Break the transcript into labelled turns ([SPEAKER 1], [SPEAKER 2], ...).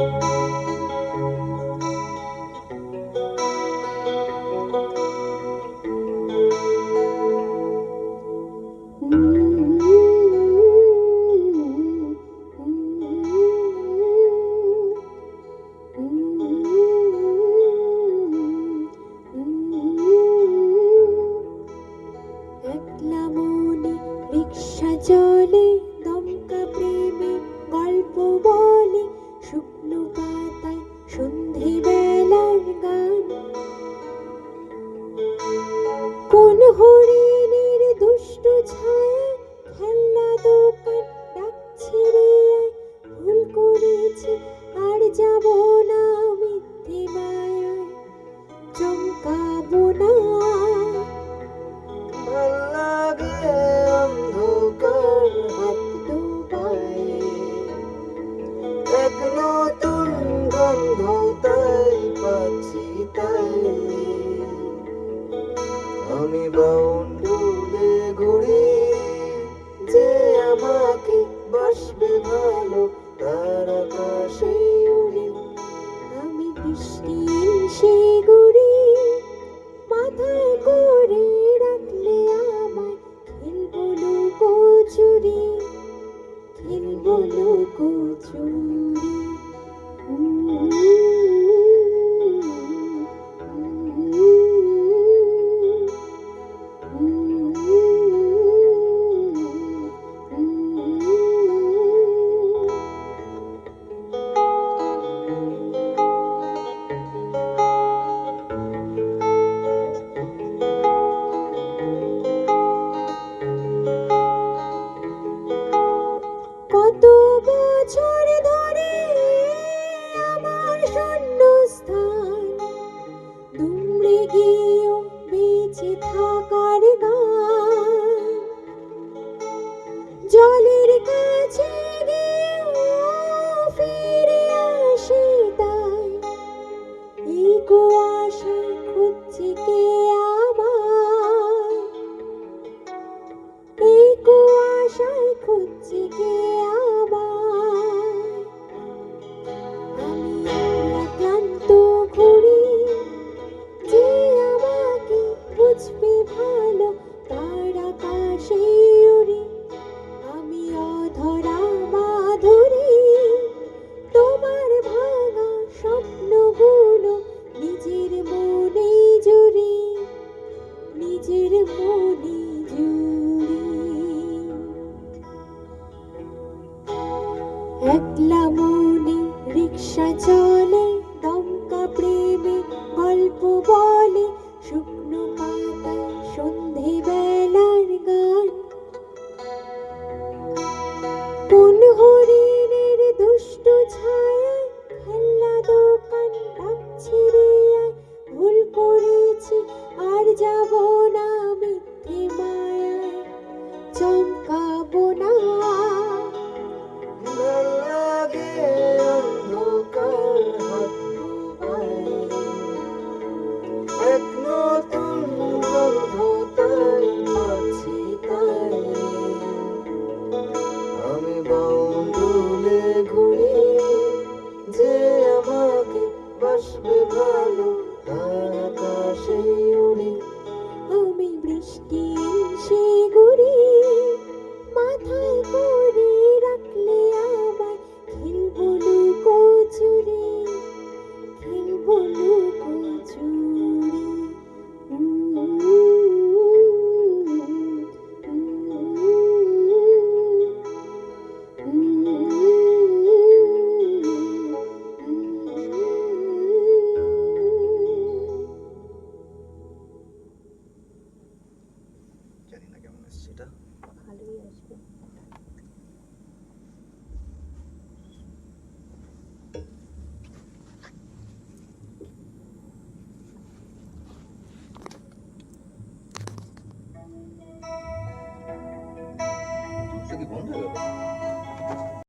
[SPEAKER 1] Thank you. হরিণের দুষ্ট ছায়া খেলনা দোকান ডাকছে রে ভুল করেছে আসবে
[SPEAKER 2] ভালো, তার আকাশে উড়ে।
[SPEAKER 1] আমি বৃষ্টি সেই গুড়ি মাথায় করে রাখলে আমায় খেলব লুকোচুরি, খেলব বছর ধরে আমার থাকা একলা মনে রিক্সা চলে দমকা প্রেমে গল্প বলে।